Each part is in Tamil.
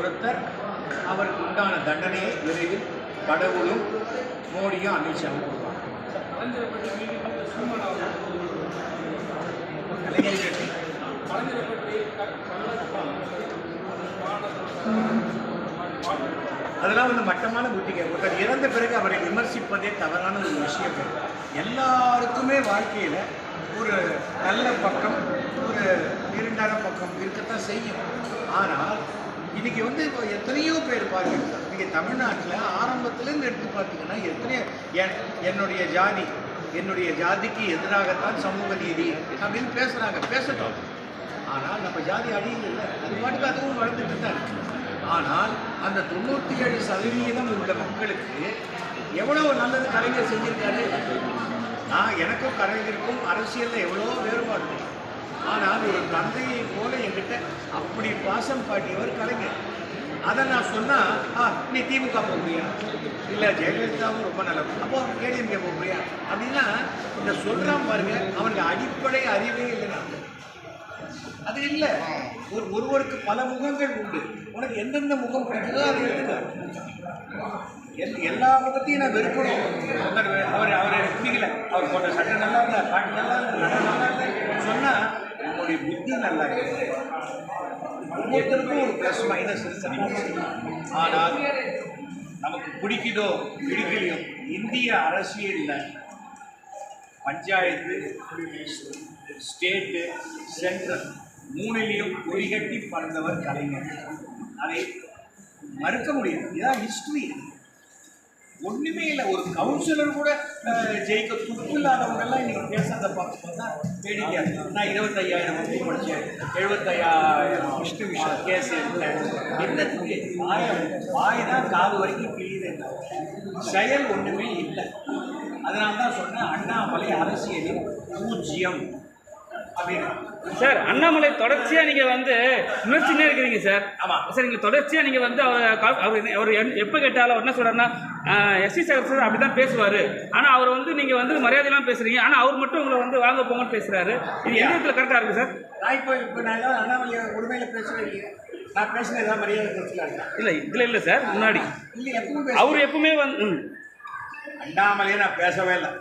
ஒருத்தர் அவருக்கு உண்டான தண்டனையை விரைவில் கடவுளும் மோடியும் அமித்ஷாவும் கொடுப்பாங்க. அதெல்லாம் வந்து மட்டமான புத்திக ஒருத்தர் இறந்த பிறகு அவரை விமர்சிப்பதே தவறான ஒரு விஷயம் எல்லாருக்குமே வாழ்க்கையில் ஒரு நல்ல பக்கம் ஒரு இருண்டான பக்கம் இருக்கத்தான் செய்யும். ஆனால் இன்னைக்கு வந்து இப்போ எத்தனையோ பேர் பாருங்க இன்னைக்கு தமிழ்நாட்டில் ஆரம்பத்துலேருந்து எடுத்து பார்த்தீங்கன்னா எத்தனையோ என் என்னுடைய ஜாதி என்னுடைய ஜாதிக்கு எதிராகத்தான் சமூக நீதி அப்படின்னு பேசுகிறாங்க பேசட்டும். ஆனால் நம்ம ஜாதி அடியில் இல்லை. அது பாட்டுக்கு அதுவும் வளர்ந்துட்டு தான் ஆனால் அந்த தொண்ணூற்றி ஏழு சதவீதம் உள்ள மக்களுக்கு எவ்வளோ நல்லது கலைஞர் செஞ்சிருக்காரு? நான் எனக்கும் கலைஞருக்கும் அரசியலில் எவ்வளோ வேறுபாடு இருக்கு. ஆனால் ஒரு தந்தையை போல என்கிட்ட அப்படி பாசம் காட்டியவர் கலைஞர் அதை நான் சொன்னால் ஆ நீ திமுக போகிறியா இல்லை ஜெயலலிதாவும் ரொம்ப நல்லது அப்போ ஏடிஎம்கே போகிறியா அப்படின்னா இந்த சொல்கிறான் பாருங்க அவனுக்கு அடிப்படை அறிவே இல்லைன்னா அது இல்லை ஒரு ஒருவருக்கு பல முகங்கள் உண்டு உனக்கு எந்தெந்த முகம் பிடிக்குதோ அதை எடுத்துக்க எல்- எல்லா முகத்தையும் நான் வெறுக்கணும் ஒருத்தர் அவர் அவர் பிடிக்கல அவர் போட்ட சட்டை நல்லா இல்லை பாட்டு நல்லா இல்லை நல்லா இல்லை சொன்னால் உங்களுடைய புத்தி நல்லா ஒவ்வொருத்தருக்கும் ஒரு ப்ளஸ் மைனஸ் இருக்கு. ஆனால் நமக்கு பிடிக்குதோ பிடிக்கலையோ இந்திய அரசியலில் பஞ்சாயத்து ஸ்டேட்டு சென்ட்ரல் மூணிலையும் கொடிகட்டி பறந்தவர் கலைஞர். அதை மறுக்க முடியாது. இதான் ஹிஸ்ட்ரி ஒன்றுமே இல்லை. ஒரு கவுன்சிலர் கூட ஜெயிக்க துப்பு இல்லாதவங்கெல்லாம் இன்னைக்கு பேசுறத பார்த்து பார்த்தா வேடிக்கையா. நான் இருபத்தையாயிரம் வந்து படித்தேன் எழுபத்தையாயிரம் விஷ்ணு விஷயம். கேஸ் என்னத்துக்கு? வாய வாய் தான் காது வரைக்கும் கிழியுது. செயல் ஒன்றுமே இல்லை. அதனால தான் சொன்னேன் அண்ணாமலை அரசியலில் பூஜ்ஜியம். சார் அண்ணாமலை தொடர்ச்சியாக நீங்கள் வந்து விமர்சினே இருக்கிறீங்க சார். ஆமாம் சார் நீங்கள் தொடர்ச்சியாக நீங்கள் வந்து அவர் அவர் அவர் எப்போ கேட்டாலும் அவர் என்ன சொல்கிறாருன்னா எஸ்சி சார் சார் அப்படி தான் பேசுவார். ஆனால் அவர் வந்து நீங்கள் வந்து மரியாதையெல்லாம் பேசுகிறீங்க ஆனால் அவர் மட்டும் உங்களை வந்து வாங்க போங்கன்னு பேசுகிறாரு இது எந்த விதத்தில் கரெக்டாக இருக்குது சார்? நான் இப்போ இப்போ நான் ஏதாவது அண்ணாமலை உரிமையில் பேசுகிறேன் இல்லையா. நான் பேசின ஏதாவது மரியாதை பேசலாம் இல்லை. இதில் இல்லை சார் முன்னாடி. இல்லை எப்பவும் அவர் எப்பவுமே வந்து. அண்ணாமலையே நான் பேசவே இல்லை.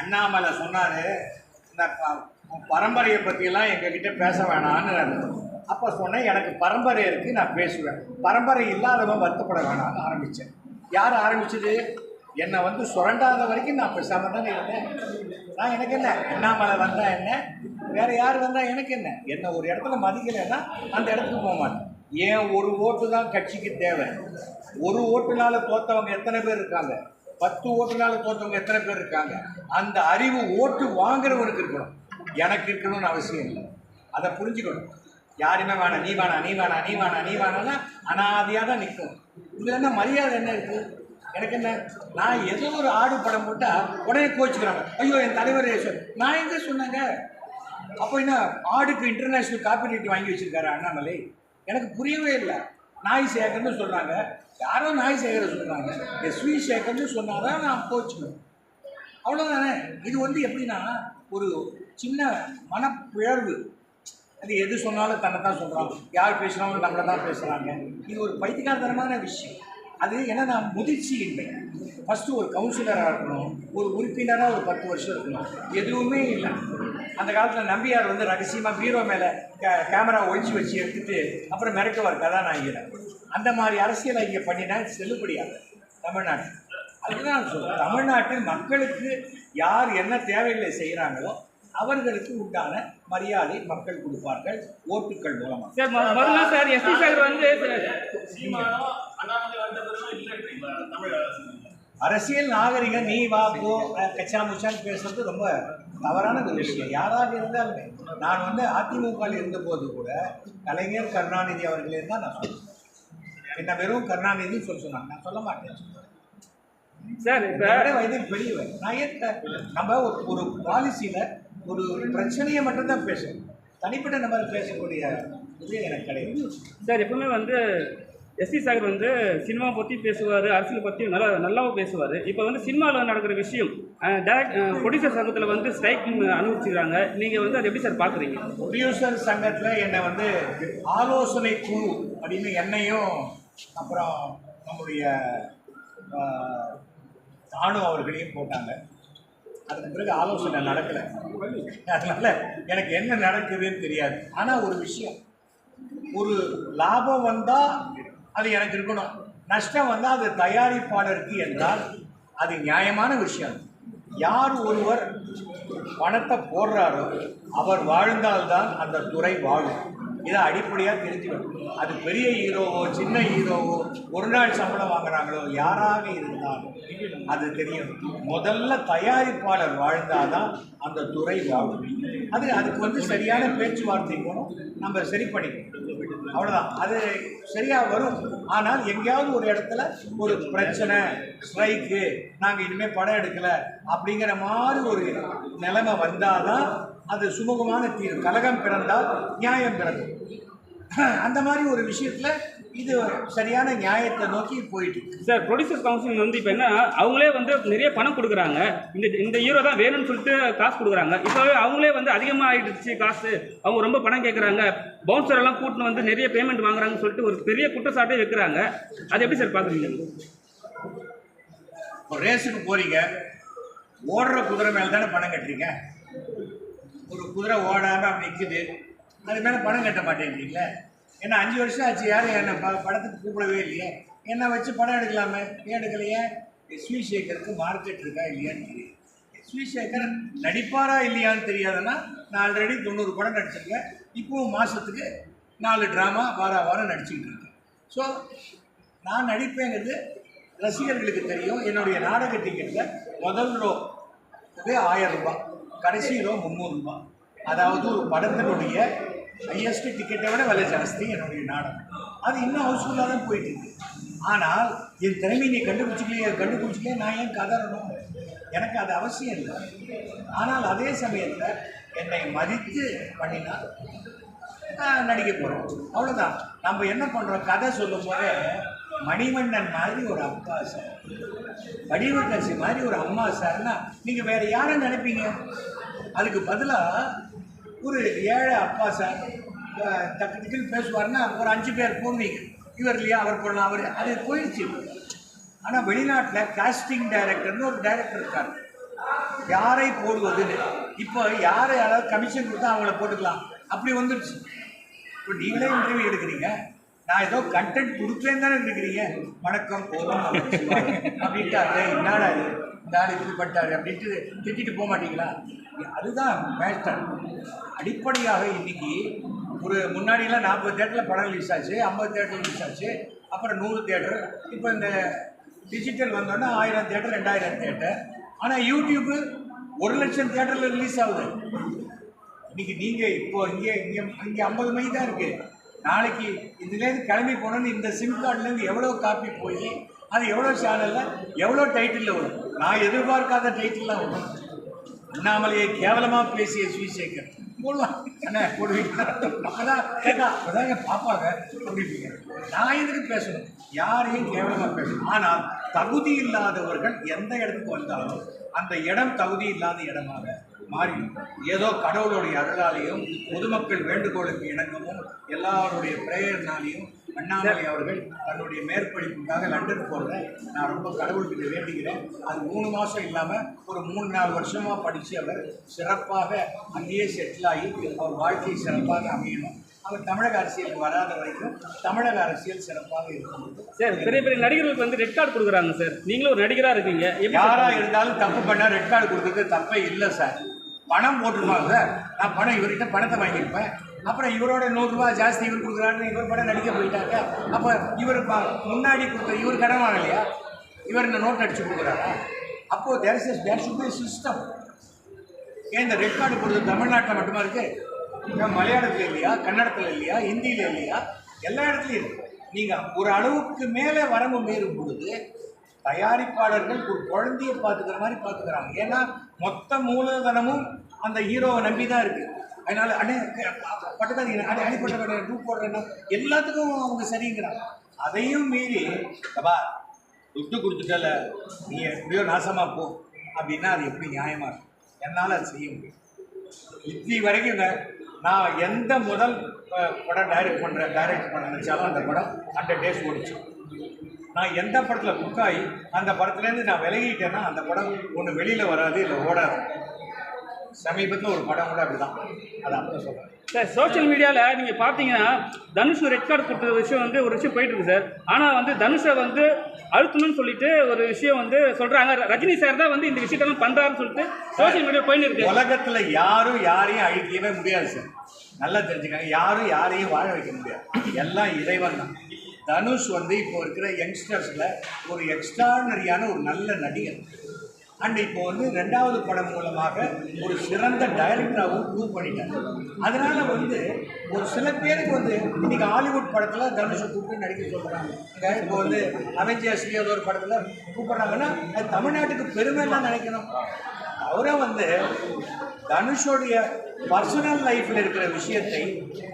அண்ணாமலை சொன்னார் இந்த உன் பரம்பரையை பற்றியெல்லாம் எங்ககிட்ட பேச வேணான்னு அப்போ சொன்னேன் எனக்கு பரம்பரை இருக்குது நான் பேசுவேன். பரம்பரை இல்லாதவன் வருத்தப்பட வேணாம்னு ஆரம்பித்தேன் யார் ஆரம்பிச்சது? என்னை வந்து சுரண்டாத வரைக்கும் நான் பேசாமல் தானே இருந்தேன். நான் எனக்கு என்ன? அண்ணாமலை வந்தால் என்ன? வேறு யார் வந்தால் எனக்கு என்ன? என்னை ஒரு இடத்துல மதிக்கலைன்னா அந்த இடத்துக்கு போக மாட்டேன். ஏன் ஒரு ஓட்டு தான் கட்சிக்கு தேவை? ஒரு ஓட்டுனால தோத்தவங்க எத்தனை பேர் இருக்காங்க? பத்து ஓட்டுனால தோத்தவங்க எத்தனை பேர் இருக்காங்க? அந்த அறிவு ஓட்டு வாங்குறவனுக்கு இருக்கணும். எனக்கு இருக்கணும்னு அவசியம் இல்லை. அதை புரிஞ்சுக்கணும். யாருமே வேணாம் நீ வேணாம் நீ வேணாம் நீ வேணாம் நீ வேணாம்னா அனாதியாக தான் நிற்கும் இதில் என்ன மரியாதை என்ன இருக்குது எனக்கு என்ன? நான் ஏதோ ஒரு ஆடு படம் போட்டால் உடனே கோச்சுக்கிறாங்க. ஐயோ என் தலைவர் நான் எங்கே சொன்னாங்க? அப்போ என்ன? ஆடுக்கு இன்டர்நேஷ்னல் காப்பிரைட் வாங்கி வச்சிருக்காரு அண்ணாமலை. எனக்கு புரியவே இல்லை. நாய் சேகர்னு சொல்கிறாங்க யாரோ நாய் சேகரை சொல்கிறாங்க எஸ்வி சேகர்னு சொன்னாதான் நான் கோச்சுக்கணும். அவ்வளோதானே இது வந்து எப்படின்னா ஒரு சின்ன மனப்பிழர்வு. அது எது சொன்னாலும் தன்னை தான் சொல்கிறான் யார் பேசினாலும் நம்மளை தான் பேசுகிறாங்க இது ஒரு பைத்தியகாரத்தனமான விஷயம். அது என்னன்னா முதிர்ச்சி இல்லை ஃபஸ்ட்டு ஒரு கவுன்சிலராக இருக்கணும். ஒரு உறுப்பினராக ஒரு பத்து வருஷம் இருக்கணும். எதுவுமே இல்லை. அந்த காலத்தில் நம்பியார் வந்து ரகசியமாக பீரோ மேலே கே கேமரா ஒழிச்சு வச்சு எடுத்துட்டு அப்புறம் மிரட்டுவார் கதாநாயகரை அந்த மாதிரி அரசியலை இங்கே பண்ணினா செல்லுபடியாது தமிழ்நாடு அதுதான் நான் சொல்கிறேன் தமிழ்நாட்டில் மக்களுக்கு யார் என்ன தேவைகளை செய்கிறாங்களோ அவர்களுக்கு உண்டான மரியாதை மக்கள் கொடுப்பார்கள் ஓட்டுக்கள் மூலமாக சார் முதல்ல சார் எஸ்டி சார் வந்து அரசியல் நாகரிகம் நீ வா போ கச்சா முச்சான்னு பேசுறது ரொம்ப தவறான ஒரு விஷயம். யாராக இருந்தாலுமே நான் வந்து அதிமுகவில் இருந்தபோது கூட கலைஞர் கருணாநிதி அவர்களே தான் நான் சொல்லுவேன் என்ன வெறும் கருணாநிதின்னு சொல்ல சொன்னாங்க. நான் சொல்ல மாட்டேன். சார் இப்போ வயதில் பெரியவர். நான் ஏன் க- நம்ம ஒரு ஒரு பாலிசியில் ஒரு பிரச்சனையை மட்டும்தான் பேசணும் தனிப்பட்ட நபரை பேசக்கூடிய இது எனக்கு கிடையாது. சார் எப்பவுமே வந்து எஸ்டி சாகர் வந்து சினிமா பற்றி பேசுவார் அரசியல் பற்றி நல்லா நல்லாவும் பேசுவார். இப்போ வந்து சினிமாவில் நடக்கிற விஷயம் டேரக்ட் ப்ரொடியூசர் சங்கத்தில் வந்து ஸ்ட்ரைக் அனுபவிச்சுக்கிறாங்க. நீங்கள் வந்து அதை எப்படி சார் பார்க்குறீங்க ப்ரொடியூசர் சங்கத்தில் என்னை வந்து ஆலோசனை குழு அப்படின்னு என்னையும் அப்புறம் நம்முடைய தானு அவர்களையும் போட்டாங்க. அதுக்கு பிறகு ஆலோசனை நடக்கலை. அதனால் எனக்கு என்ன நடக்குதுன்னு தெரியாது. ஆனால் ஒரு விஷயம். ஒரு லாபம் வந்தால் அது எனக்கு இருக்கணும். நஷ்டம் வந்தால் அது தயாரிப்பாளருக்கு என்றால் அது நியாயமான விஷயம். யார் ஒருவர் பணத்தை போடுறாரோ அவர் வாழ்ந்தால்தான் அந்த துறை வாழும். இதை அடிப்படையாக தெரிஞ்சுக்கணும். அது பெரிய ஹீரோவோ சின்ன ஹீரோவோ ஒரு நாள் சம்பளம் வாங்குறாங்களோ யாராக இருந்தாலும் அது தெரியும். முதல்ல தயாரிப்பாளர் வாழ்ந்தாதான் அந்த துறை வாழும். அது அதுக்கு வந்து சரியான பேச்சுவார்த்தை போகணும் நம்ம சரி பண்ணிக்கணும். அவ்வளோதான் அது சரியாக வரும். ஆனால் எங்கேயாவது ஒரு இடத்துல ஒரு பிரச்சனை ஸ்ட்ரைக்கு நாங்கள் இனிமேல் படம் எடுக்கலை அப்படிங்கிற மாதிரி ஒரு நிலைமை வந்தால் தான் அது சுமூகமான தீர்வு. கலகம் பிறந்தால் நியாயம் பிறக்கும். அந்த மாதிரி ஒரு விஷயத்தில் இது சரியான நியாயத்தை நோக்கி போயிட்டு. சார் ப்ரொடியூசர்ஸ் கவுன்சில் வந்து இப்போ என்ன அவங்களே வந்து நிறைய பணம் கொடுக்குறாங்க. இந்த இந்த ஹீரோ தான் வேணும்னு சொல்லிட்டு காசு கொடுக்குறாங்க. இப்போ அவங்களே வந்து அதிகமாக ஆயிடுச்சு காசு. அவங்க ரொம்ப பணம் கேட்குறாங்க பவுன்சர் எல்லாம் கூட்டின்னு வந்து நிறைய பேமெண்ட் வாங்குறாங்கன்னு சொல்லிட்டு ஒரு பெரிய குற்றச்சாட்டே வைக்கிறாங்க. அது எப்படி சார் பார்க்குறீங்க ரேஸுக்கு போறீங்க. ஓடுற குதிரை மேலே தானே பணம் கட்டுறீங்க? ஒரு குதிரை ஓடாமல் அப்படி நிற்குது அது மேலே பணம் கட்ட மாட்டேங்கிறீங்களே? ஏன்னா அஞ்சு வருஷம் ஆச்சு யாரும் என்னை ப படத்துக்கு கூப்பிடவே இல்லையே? என்னை வச்சு படம் எடுக்கலாமே? ஏன் எடுக்கலையே? எஸ்வி சேகருக்கு மார்க்கெட் இருக்கா இல்லையான்னு தெரியும் எஸ்வி சேகர் நடிப்பாரா இல்லையான்னு தெரியாதுன்னா நான் ஆல்ரெடி தொண்ணூறு படம் நடிச்சிருக்கேன். இப்போவும் மாதத்துக்கு நாலு ட்ராமா வார வாரம் நடிச்சுக்கிட்டு இருக்கேன். ஸோ நான் நடிப்பேங்கிறது ரசிகர்களுக்கு தெரியும். என்னுடைய நாடக டிக்கெட்டில் முதல் ரோ ஆயிரம் ரூபாய். கடைசி முந்நூறு முந்நூறுரூபா அதாவது ஒரு படத்தினுடைய ஹையஸ்ட் டிக்கெட்டை விட விலை ஜாஸ்தி என்னுடைய நாடகம். அது இன்னும் ஹவுஸ்ஃபுல்லாக தான் போயிட்டு இருக்கு. ஆனால் என் திறமை நீ கண்டுபிடிச்சிக்கலையே கண்டுபிடிச்சிக்கலையே நான் ஏன் கதறணும்? எனக்கு அது அவசியம் இல்லை. ஆனால் அதே சமயத்தில் என்னை மதித்து பண்ணினால் நடிக்க போகிறோம் அவ்வளோதான் நம்ம என்ன பண்ணுறோம் கதை சொல்லும் போதே மணிவண்ணன் மாதிரி ஒரு அப்பாசம். சார் மாதிரி ஒரு அம்மா சார்னா நீங்கள் வேற யாரை நினைப்பீங்க? அதுக்கு பதிலாக ஒரு ஏழை அப்பா சார் அஹ், டக்கு டக்குன்னு பேசுவார்னா ஒரு அஞ்சு பேர் போவீங்க இவர் இல்லையா அவர் போடலாம் அவர். அது போயிடுச்சு. ஆனால் வெளிநாட்டில் காஸ்டிங் டைரக்டர்னு ஒரு டைரக்டர் இருக்கார். யாரை போடுவதுன்னு. இப்போ யாரை யாராவது கமிஷன் கொடுத்தா அவங்கள போட்டுக்கலாம். அப்படி வந்துடுச்சு. இப்போ நீங்களே இன்டர்வியூ எடுக்கிறீங்க. நான் ஏதோ கண்டென்ட் கொடுப்பேன் தானே இருக்கிறீங்க வணக்கம் போதும் அப்படின்ட்டு அது என்னடா இது? இந்த ஆள் இப்படி பட்டாரு அப்படின்ட்டு திட்டிட்டு போக மாட்டீங்களா? அதுதான் மேட்டர் அடிப்படையாக இன்னைக்கு ஒரு முன்னாடியெல்லாம் நாற்பது தேட்டரில் படம் ரிலீஸ் ஆச்சு ஐம்பது தேட்டர் ரிலீஸ் ஆச்சு அப்புறம் நூறு தேட்டர். இப்போ இந்த டிஜிட்டல் வந்தோன்னா ஆயிரம் தேட்டர் ரெண்டாயிரம் தேட்டர். ஆனால் யூடியூப்பு ஒரு லட்சம் தேட்டரில் ரிலீஸ் ஆகுது. இன்னைக்கு நீங்கள் இப்போது இங்கே இங்கே இங்கே ஐம்பது மணி தான் இருக்குது நாளைக்கு இதுலேருந்து கிளம்பி போனோன்னு இந்த சிம் கார்டுலேருந்து எவ்வளோ காப்பி போய் அது எவ்வளோ சேனலில் எவ்வளோ டைட்டிலில் வரும்? நான் எதிர்பார்க்காத டைட்டில்லாம் வரும். அண்ணாமலையை கேவலமாக பேசிய சுவிசேகர் போடலாம் என்ன போடுவீங்க அப்பதான் கேட்டா அப்பதாங்க பாப்பாங்க அப்படிப்பீங்க நான் எதுக்கு பேசணும்? யாரையும் கேவலமாக பேசணும். ஆனால் தகுதி இல்லாதவர்கள் எந்த இடத்துக்கு வந்தாலும் அந்த இடம் தகுதி இல்லாத இடமாக மாறிடும் ஏதோ கடவுளுடைய அருளாலையும் பொதுமக்கள் வேண்டுகோளுக்கு இணங்கவும் எல்லாருடைய பிரேயர்னாலையும் அண்ணாமலை அவர்கள் தன்னுடைய மேற்படிப்புக்காக லண்டன் போகிறத நான் ரொம்ப கடவுள்கிட்ட வேண்டிக்கிறேன் அது மூணு மாதம் இல்லாமல் ஒரு மூணு நாலு வருஷமாக படித்து அவர் சிறப்பாக அங்கேயே செட்டில் ஆகி அவர் வாழ்க்கை சிறப்பாக அமையணும். அவர் தமிழக அரசியலுக்கு வராத வரைக்கும் தமிழக அரசியல் சிறப்பாக இருக்கும். சார் பெரிய பெரிய நடிகர்களுக்கு வந்து ரெட் கார்டு கொடுக்குறாங்க சார். நீங்களும் ஒரு நடிகராக இருக்கீங்க. எப்படி சார் யாரா இருந்தாலும் தப்பு பண்ணால் ரெட் கார்டு கொடுக்கறது தப்பே இல்லை சார். பணம் போட்டிருப்பாங்க சார் நான் பணம் இவர்கிட்ட பணத்தை வாங்கியிருப்பேன். அப்புறம் இவரோட நூறுரூவா ஜாஸ்தி இவர் கொடுக்குறாருன்னு இவர் படம் நடிக்க போயிட்டாங்க அப்போ இவர் முன்னாடி கொடுத்த இவர் கடன் வாங்கலையா? இவர் இந்த நோட் அடிச்சு கொடுக்குறாரா? அப்போது there is there should be system ஏன் இந்த ரெட் கார்டு கொடுத்தது தமிழ்நாட்டில் மட்டுமா இருக்கு? மலையாளத்தில் இல்லையா? கன்னடத்தில் இல்லையா? ஹிந்தியில் இல்லையா? எல்லா இடத்துலையும் இருக்கு. நீங்கள் ஒரு அளவுக்கு மேலே வரம்பு மீறும் பொழுது தயாரிப்பாளர்கள் ஒரு குழந்தையை பார்த்துக்கிற மாதிரி பார்த்துக்கிறாங்க. ஏன்னா மொத்த மூலதனமும் அந்த ஹீரோவை நம்பி தான் இருக்கு. அதனால அடே பட்டுக்காதீங்க அடே அடிப்பட்ட கடை டூ போடுறேன்னா எல்லாத்துக்கும் அவங்க சரிங்கிறாங்க. அதையும் மீறி அப்பா துட்டு கொடுத்துட்டல நீ எப்படியோ நாசமாக போ. அப்படின்னா அது எப்படி நியாயமாக இருக்கும்? என்னால் அது செய்ய முடியும். இத்தி வரைக்கும் நான் எந்த முதல் படம் டைரக்ட் பண்ணுறேன் டைரக்ட் பண்ண நினச்சாலும் அந்த படம் ஹண்ட்ரட் டேஸ் ஓடிச்சு. நான் எந்த படத்தில் புக் ஆகி அந்த படத்துலேருந்து நான் விலகிட்டேன்னா அந்த படம் ஒன்று வெளியில் வராது இல்லை ஓடாது. சமீபத்தில் ஒரு படம் கூட அப்படிதான். அதை அப்புறம் சொல்கிறேன் சார் சோஷியல் மீடியாவில் நீங்கள் பார்த்தீங்கன்னா தனுஷ் ரெட் கார்டு கொடுத்த விஷயம் வந்து ஒரு விஷயம் போயிட்டு இருக்கு சார். ஆனால் வந்து தனுஷை வந்து அழுத்தணும்னு சொல்லிட்டு ஒரு விஷயம் வந்து சொல்கிறாங்க ரஜினி சார் தான் வந்து இந்த விஷயத்தெல்லாம் பண்ணுறாருன்னு சொல்லிட்டு சோஷியல் மீடியா போயின்னு இருக்கு. உலகத்தில் யாரும் யாரையும் அழிக்கவே முடியாது சார். நல்லா தெரிஞ்சுக்கங்க. யாரும் யாரையும் வாழ வைக்க முடியாது. எல்லாம் இறைவன் தான். தனுஷ் வந்து இப்போ இருக்கிற யங்ஸ்டர்ஸில் ஒரு எக்ஸ்ட்ரானரியான ஒரு நல்ல நடிகர். அண்ட் இப்போ வந்து ரெண்டாவது படம் மூலமாக ஒரு சிறந்த டைரக்டராகவும் ப்ரூவ் பண்ணிட்டாங்க அதனால் வந்து ஒரு சில பேருக்கு வந்து இன்றைக்கி ஹாலிவுட் படத்தில் தனுஷை கூப்பிட்டு நடிக்க சொல்கிறாங்க இப்போ வந்து அவெஞ்சர்ஸ்லேயே ஏதோ ஒரு படத்தில் கூப்பிட்றாங்கன்னா அது தமிழ்நாட்டுக்கு பெருமைலாம் நினைக்கணும். அவரை வந்து தனுஷோடைய பர்சனல் லைஃப்பில் இருக்கிற விஷயத்தை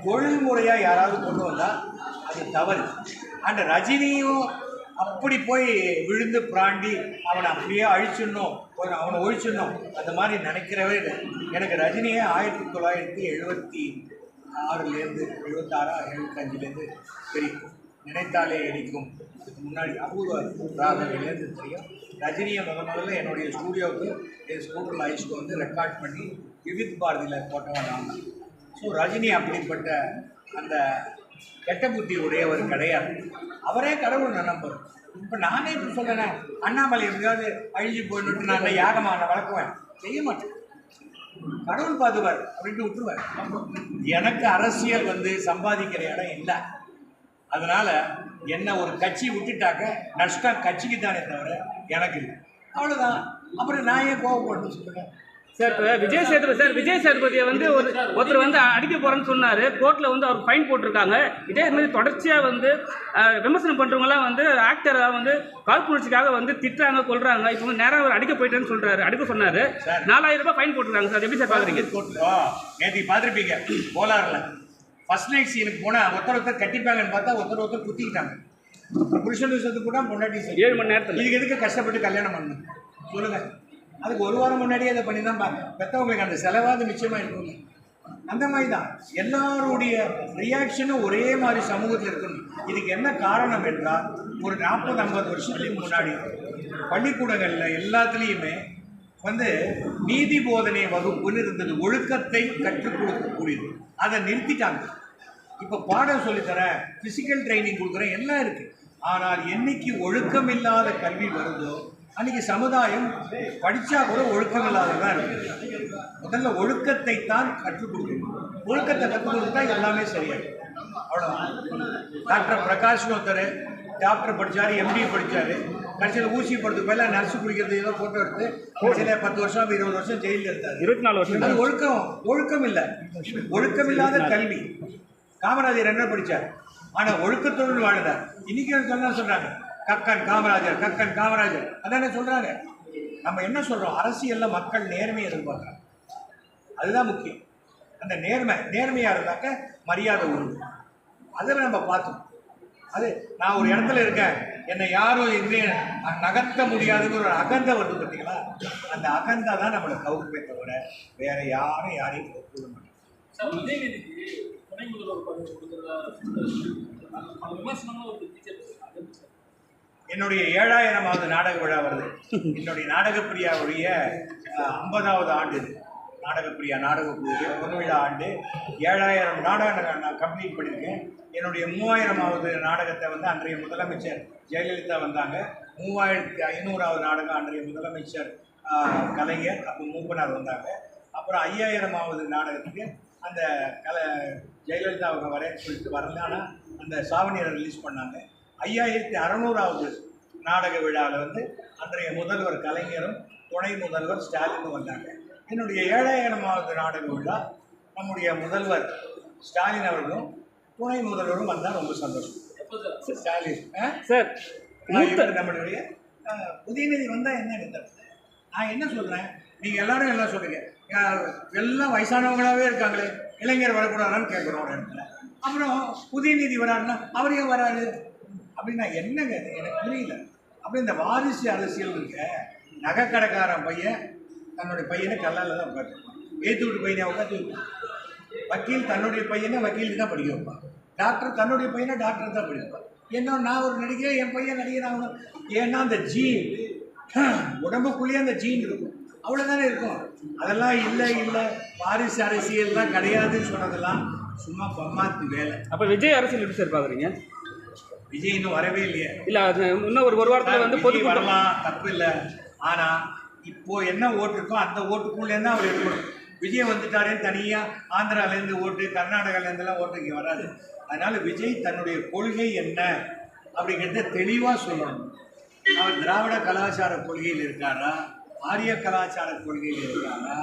தொழில்முறையாக யாராவது கொண்டு வந்தால் அது தவறு. அந்த ரஜினியும் அப்படி போய் விழுந்து பிராண்டி அவனை அப்படியே அழிச்சிடணும் ஒரு அவனை ஒழிச்சிடணும். அந்த மாதிரி நினைக்கிறவே இல்லை. எனக்கு ரஜினியே ஆயிரத்தி தொள்ளாயிரத்தி எழுபத்தி ஆறுலேருந்து எழுபத்தாறா எழுபத்தஞ்சிலேருந்து தெரியும். நினைத்தாலே இடிக்கும் அதுக்கு முன்னாடி அபூர்வ ராகவிலேருந்து தெரியும். ரஜினியை முத முதல்ல என்னுடைய ஸ்டூடியோவுக்கு என் ஸ்கூட்டரில் ஐஸ்க்கு வந்து ரெக்கார்ட் பண்ணி விவித் பாரதியில் போட்டவன் நான் ஸோ ரஜினி அப்படிப்பட்ட அந்த கெட்ட புத்தி உடையவர் கிடையாது அவரே கடவுள் நம்பர் இப்போ நானே இப்போ சொல்கிறேன் அண்ணாமலை எப்படியாவது அழிஞ்சு போயிட்டு நான் யாகமான வளர்க்குவேன் செய்ய மாட்டேன். கடவுள் பார்த்துவார் அப்படின்ட்டு விட்டுருவார். எனக்கு அரசியல் வந்து சம்பாதிக்கிற இடம் இல்லை. அதனால் என்ன ஒரு கட்சி விட்டுட்டாக்க நஷ்டம் கட்சிக்கு தானே தவிர எனக்கு இல்லை. அவ்வளோதான் அப்புறம் நான் ஏன் கோவப்படணும் சொல்லுங்க சார் இப்போ விஜய் சேதுபதி சார் விஜய் சேதுபதியை வந்து ஒரு ஒருத்தர் வந்து அடிக்க போகிறேன்னு சொன்னார். கோர்ட்டில் வந்து அவர் ஃபைன் போட்டிருக்காங்க. இதே மாதிரி தொடர்ச்சியாக வந்து விமர்சனம் பண்ணுறவங்களாம் வந்து ஆக்டரை வந்து காழ்ப்புணர்ச்சிக்காக வந்து திட்டுறாங்க கொள்றாங்க இப்போ வந்து நேராக அவர் அடிக்க போயிட்டேன்னு சொல்கிறாரு அடிக்க சொன்னார். நாலாயிரம் ரூபாய் ஃபைன் போட்டிருக்காங்க சார். எப்படி சார் பார்க்குறீங்க நேற்று பார்த்துருப்பீங்க. போலாரில் ஃபர்ஸ்ட் நைட் சீனுக்கு போனால் ஒருத்தர் ஒருத்தர் கட்டிப்பாங்கன்னு பார்த்தா ஒருத்தர் ஒருத்தர் குத்திக்கிட்டாங்க. புருஷன் விஷயத்துக்கு கூட பொண்டாட்டி சரி ஏழு மணி நேரத்தில். இதுக்கு எதுக்கு கஷ்டப்பட்டு கல்யாணம் பண்ணணும்? சொல்லுங்க. அதுக்கு ஒரு வாரம் முன்னாடியே அதை பண்ணி தான் பாருங்க பெற்றவங்களுக்கு அந்த செலவாது நிச்சயமாக இருக்குங்க அந்த மாதிரி தான் எல்லாருடைய ரியாக்ஷனும் ஒரே மாதிரி சமூகத்தில் இருக்கணும். இதுக்கு என்ன காரணம் என்றால் ஒரு நாற்பது ஐம்பது வருஷத்துக்கு முன்னாடி பள்ளிக்கூடங்களில் எல்லாத்துலேயுமே வந்து நீதி போதனை வகுப்புன்னு இருந்தது. ஒழுக்கத்தை கற்றுக் கொடுக்கக்கூடியது. அதை நிறுத்திட்டாங்க. இப்போ பாடம் சொல்லித்தரேன் ஃபிசிக்கல் ட்ரைனிங் கொடுக்குறேன் எல்லாம் இருக்குது ஆனால் என்னைக்கு ஒழுக்கம் இல்லாத கல்வி வருதோ அன்னைக்கு சமுதாயம் படித்தா கூட ஒழுக்கம் இல்லாததான் இருக்கு முதல்ல ஒழுக்கத்தை தான் கற்றுக் கொடுக்கணும். ஒழுக்கத்தை கற்றுக் கொடுத்தா எல்லாமே சரியாயிடும். அவ்வளோதான் டாக்டர் பிரகாஷ் ஒருத்தர் டாக்டர் படித்தார் எம்டி படித்தார் கடைசியில் ஊசி போடுறதுக்கு பதிலாக நர்ஸு குடிக்கிறது ஏதோ ஃபோட்டோ எடுத்து கடைசியில் பத்து வருஷம் இருபது வருஷம் ஜெயிலில் இருந்தார். இருபத்தி நாலு வருஷம் அது ஒழுக்கம். ஒழுக்கம் இல்லை. ஒழுக்கம் இல்லாத கல்வி. காமராஜர் என்ன படிச்சார்? ஆனா ஒழுக்கத்தோடு வாழ்ந்தார். இன்னைக்கு சொன்னா சொல்றாங்க. கக்கன் காமராஜர் கக்கன் காமராஜர். அதானே சொல்றாங்க. நம்ம என்ன சொல்றோம்? அரசியல்ல மக்கள் நேர்மையை எதிர்பார்க்குறாங்க. அதுதான் முக்கியம். அந்த நேர்மை நேர்மையா இருந்தாக்க மரியாதை உண்டு. அதில் நம்ம பார்த்தோம் அது நான் ஒரு இடத்துல இருக்கேன். என்னை யாரும் எங்கேயும் நகர்த்த முடியாதுன்னு ஒரு அகந்த வருது பார்த்தீங்களா? அந்த அகந்தா தான் நம்மளை கவுக்குமே தவிர வேற யாரும் யாரையும் கவுக்க மாட்டேன் ஒரு டீச்சர் என்னுடைய ஏழாயிரமாவது நாடக விழா வருது. என்னுடைய நாடகப்பிரியாவுடைய ஐம்பதாவது ஆண்டு. இது நாடகப்பிரியா நாடகப்பிரியா பொன்விழா ஆண்டு. ஏழாயிரம் நாடக நான் கம்ப்ளீட் பண்ணியிருக்கேன் என்னுடைய மூவாயிரமாவது நாடகத்தை வந்து அன்றைய முதலமைச்சர் ஜெயலலிதா வந்தாங்க. மூவாயிரத்தி ஐநூறாவது நாடகம் அன்றைய முதலமைச்சர் கலைஞர் அப்போ மூப்பனார் வந்தாங்க. அப்புறம் ஐயாயிரமாவது நாடகத்துக்கு அந்த கலை ஜெயலலிதா அவங்க வரேன்னு சொல்லிட்டு வரல. ஆனால் அந்த சாவணியரை ரிலீஸ் பண்ணாங்க. ஐயாயிரத்தி அறநூறாவது நாடக விழாவில் வந்து அன்றைய முதல்வர் கலைஞரும் துணை முதல்வர் ஸ்டாலினும் வந்தாங்க. என்னுடைய ஏழாயிரமாவது நாடக விழா நம்முடைய முதல்வர் ஸ்டாலின் அவர்களும் துணை முதல்வரும் வந்தால் ரொம்ப சந்தோஷம். ஸ்டாலின்? சார் நம்மளுடைய உதயநிதி வந்தால் என்ன நிறுத்தம் நான் என்ன சொல்கிறேன் நீங்கள் எல்லாரும் எல்லாம் சொல்றீங்க. ஆ, எல்லாம் வயசானவங்களாவே இருக்காங்களே இளைஞர் வரக்கூடாதான்னு கேட்குறோம் ஒரு இடத்துல அப்புறம் உதயநிதி வராருன்னா அவர் ஏன் வராரு. அப்படின்னா என்னங்க எனக்கு புரியல. அப்படி இந்த வாரிசு அரசியல் இருக்க நகைக்கடைக்காரன் பையன் தன்னுடைய பையனை கல்லால் தான் உட்காந்துருப்பான் ஏற்று வீட்டு பையனை உட்காந்து வக்கீல் தன்னுடைய பையனை வக்கீலுக்கு தான் படிக்க வைப்பான். டாக்டர் தன்னுடைய பையனை டாக்டர் தான் படிக்க வைப்பான். என்ன நான் ஒரு நடிகை என் பையன் நடிகர் ஆகணும்? ஏன்னா அந்த ஜீன் உடம்புக்குள்ளேயே அந்த ஜீன் இருக்கும். அவ்வளோதானே இருக்கும். அதெல்லாம் இல்லை இல்லை. வாரிசு அரசியல்லாம் கிடையாதுன்னு சொன்னதெல்லாம் சும்மா பம்மாத்து வேலை. அப்போ விஜய் அரசியல் எப்படி சார் பார்க்குறீங்க விஜய் இன்னும் வரவே இல்லையே. இல்லை அது இன்னும் ஒரு ஒரு வாரத்தில் வந்து பொதுக்கூட்டம் வரலாம் தப்பு இல்லை. ஆனா இப்போ என்ன ஓட்டு இருக்கோ அந்த ஓட்டுக்குள்ளேருந்து அவர் இருக்கணும். விஜய் வந்துட்டாரேன்னு தனியாக ஆந்திராலேருந்து ஓட்டு கர்நாடகாலேருந்துலாம் ஓட்டு இங்கே வராது. அதனால விஜய் தன்னுடைய கொள்கை என்ன அப்படிங்கிறத தெளிவாக சொல்லணும். அவர் திராவிட கலாச்சார கொள்கையில் இருக்காரா? ஆரிய கலாச்சார கொள்கையில் இருக்காரா?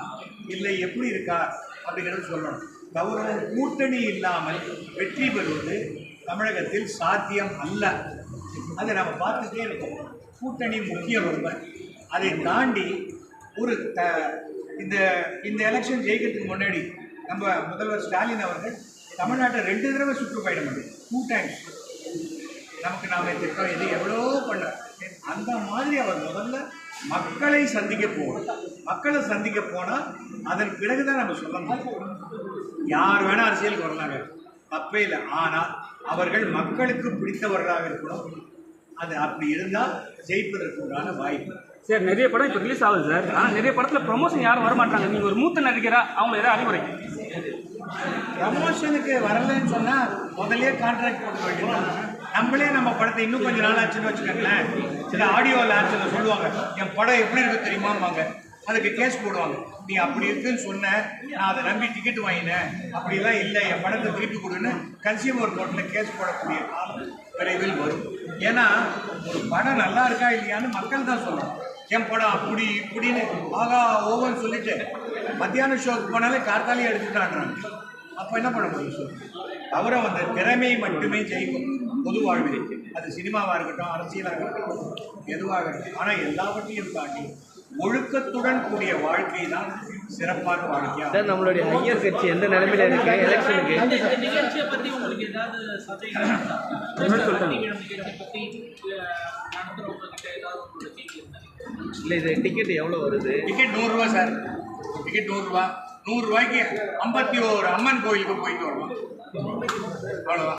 இல்லை எப்படி இருக்கார் அப்படிங்கிறத சொல்லணும். கௌரவம் கூட்டணி இல்லாமல் வெற்றி பெறுவது தமிழகத்தில் சாத்தியம் அல்ல. அதை நம்ம பார்த்துட்டே இருக்கோம். கூட்டணி முக்கியம் ரொம்ப. அதை தாண்டி ஒரு த இந்த இந்த எலெக்ஷன் ஜெயிக்கிறதுக்கு முன்னாடி நம்ம முதல்வர் ஸ்டாலின் அவர்கள் தமிழ்நாட்டை ரெண்டு தடவை சுற்றுப்பயணம் பண்ணி டூ டைம்ஸ் நமக்கு நாம் திட்டம் இது எவ்வளோ பண்ண அந்த மாதிரி அவர் முதல்ல மக்களை சந்திக்க போகணும் மக்களை சந்திக்க போனால் அதன் பிறகுதான் நம்ம சொல்ல முடியும். யார் வேணால் அரசியலுக்கு வரலாங்க. தப்பே இல்லை ஆனால் அவர்கள் மக்களுக்கு பிடித்தவர்களாக இருக்கணும். அது அப்படி இருந்தால் ஜெயிப்பதற்கு உண்டான வாய்ப்பு. சார் நிறைய படம் இப்போ ரிலீஸ் ஆகுது சார். ஆனால் நிறைய படத்தில் ப்ரொமோஷன் யாரும் வர மாட்டாங்க நீங்கள் ஒரு மூத்த நடிகரா அவங்களை ஏதாவது அறிவுரை? ப்ரமோஷனுக்கு வரலன்னு சொன்னா முதல்லயே கான்ட்ராக்ட் போட்டு வேண்டியது நம்மளே நம்ம படத்தை இன்னும் கொஞ்சம் நாள் ஆச்சுன்னு வச்சுக்கோங்களேன். சில ஆடியோ லான்ச்சில் சொல்லுவாங்க. என் படம் எப்படி இருக்கு தெரியுமாம்பாங்க. அதுக்கு கேஸ் போடுவாங்க. நீ அப்படி இருக்குன்னு சொன்ன நான் அதை நம்பி டிக்கெட் வாங்கினேன். அப்படிலாம் இல்லை என் படத்தை திருப்பி கொடுன்னு கன்சியூமர் கோர்ட்டில் கேஸ் போடக்கூடிய காலம் விரைவில் வரும். ஏன்னா ஒரு படம் நல்லா இருக்கா இல்லையான்னு மக்கள் தான் சொல்லணும். என் படம் அப்படி இப்படின்னு ஆகா ஓவன்னு சொல்லிட்டு மத்தியான ஷோக்கு போனாலே கார்த்தாலே எடுத்துட்டான்றாங்க அப்போ என்ன பண்ண முடியும் சொல்லு? தவிர அந்த திறமை மட்டுமே ஜெயிக்கும். பொது வாழ்வில் அது சினிமாவாக இருக்கட்டும் அரசியலாக இருக்கட்டும் எதுவாக இருக்கட்டும். ஆனால் எல்லாவற்றையும் தாண்டி ஒழுக்கத்துடன் கூடிய வாழ்க்கை தான் சிறப்பான வாழ்க்கையாக சார் நம்மளுடைய ஐயர் கட்சி எந்த நிலைமையில இருக்கு? எலெக்ஷனுக்கு இல்லை இது டிக்கெட் எவ்வளோ வருது? டிக்கெட் நூறுரூவா சார். டிக்கெட் நூறுரூவா. நூறுரூவாய்க்கு ஐம்பத்தி ஓரு அம்மன் கோயிலுக்கு போயிட்டு வரலாம் அவ்வளோதான்